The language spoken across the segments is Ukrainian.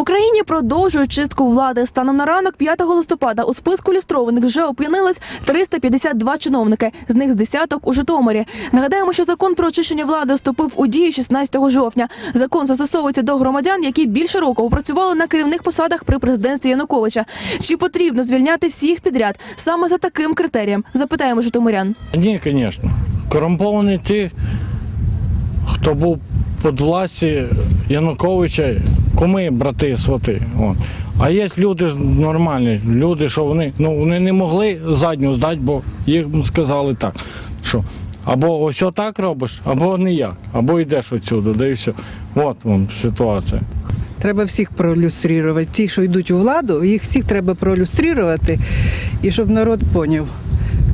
Україні продовжують чистку влади. Станом на ранок 5 листопада у списку люстрованих вже опинились 352 чиновники, з них з десяток у Житомирі. Нагадаємо, що закон про очищення влади вступив у дію 16 жовтня. Закон застосовується до громадян, які більше року опрацювали на керівних посадах при президентстві Януковича. Чи потрібно звільняти всіх підряд саме за таким критерієм? Запитаємо житомирян. Ні, звісно. Корумповані ті, хто був під власті Януковича, куми, брати, свати. От. А є люди нормальні, люди, що вони, ну, вони не могли задню здати, бо їм сказали так, що або ось так робиш, або ніяк, або йдеш відсюди, да і все. От вам ситуація. Треба всіх пролюструвати. Ті, що йдуть у владу, їх всіх треба пролюструвати, і щоб народ поняв,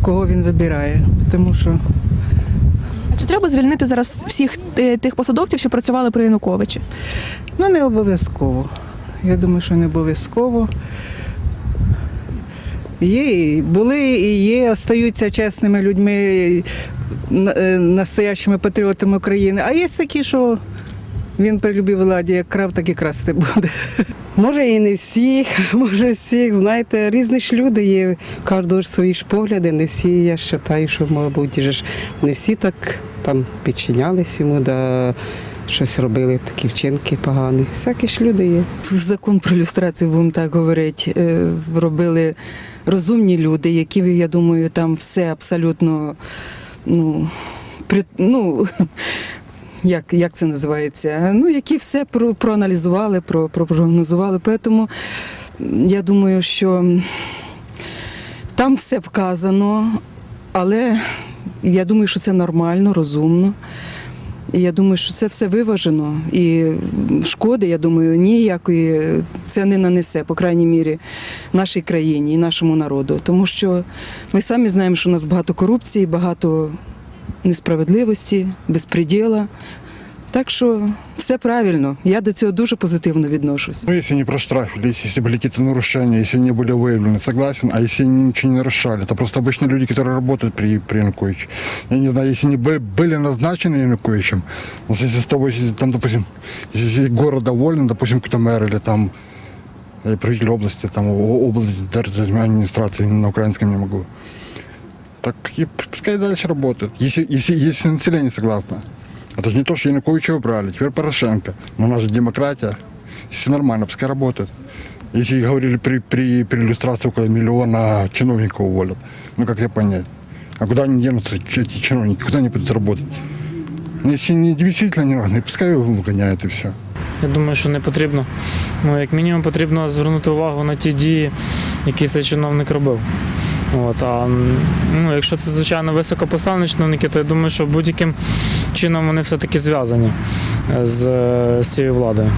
кого він вибирає. Тому що чи треба звільнити зараз всіх е, тих посадовців, що працювали при Януковичі? ну не обов'язково. Я думаю, що не обов'язково. Є, були і є, остаються чесними людьми, е, настоящими патріотами України. А є такі, що він при любій владі як крав, так і красти буде. Може і не всіх, може всіх. Знаєте, різні ж люди є, у кожного ж свої ж погляди, не всі, я вважаю, що, мабуть, ж не всі так там підчинялись йому, да щось робили, такі вчинки погані. Всякі ж люди є. закон про люстрацію, будемо так говорити, е, робили розумні люди, які, я думаю, там все абсолютно, ну, при, ну як, як це називається? Ну, які все про, проаналізували, про, прогнозували. Тому я думаю, що там все вказано, але я думаю, що це нормально, розумно. І я думаю, що це все виважено. І шкоди, я думаю, ніякої це не нанесе, по крайній мірі, нашій країні і нашому народу. Тому що ми самі знаємо, що у нас багато корупції, багато несправедливості, безпреділа. Так що все правильно. Я до цього дуже позитивно відношусь. Ну, если не проштрафились, если были какие-то нарушения, если не были выявлены, согласен. А если они ничего не нарушали, это просто обычные люди, которые работают при, при Януковиче. Я не знаю, если они бы- были назначены Януковичем, ну, если с того, если там, допустим, если город доволен, допустим, какой-то мэр или там э, правитель области, там о- область даже администрации на украинском не могу. Так и пускай дальше работают, если, если, если население согласно. Это же не то, что Януковича убрали, теперь Порошенко. Но у нас же демократия. Все нормально, пускай работают. Если говорили при, при, при иллюстрации около миллиона чиновников уволят. Ну как это понять? А куда они денутся, эти чиновники? Куда они будут работать? Ну, Если не действительно не нужны, пускай его выгоняют и все. Я думаю, що не потрібно. Ну, як мінімум, потрібно звернути увагу на ті дії, які цей чиновник робив. От, а ну, якщо це, звичайно, високопоставлені чиновники, то я думаю, що будь-яким чином вони все-таки зв'язані е, з, е, з цією владою.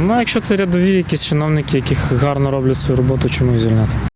Ну, а якщо це рядові якісь чиновники, яких гарно роблять свою роботу, чому їх звільняти?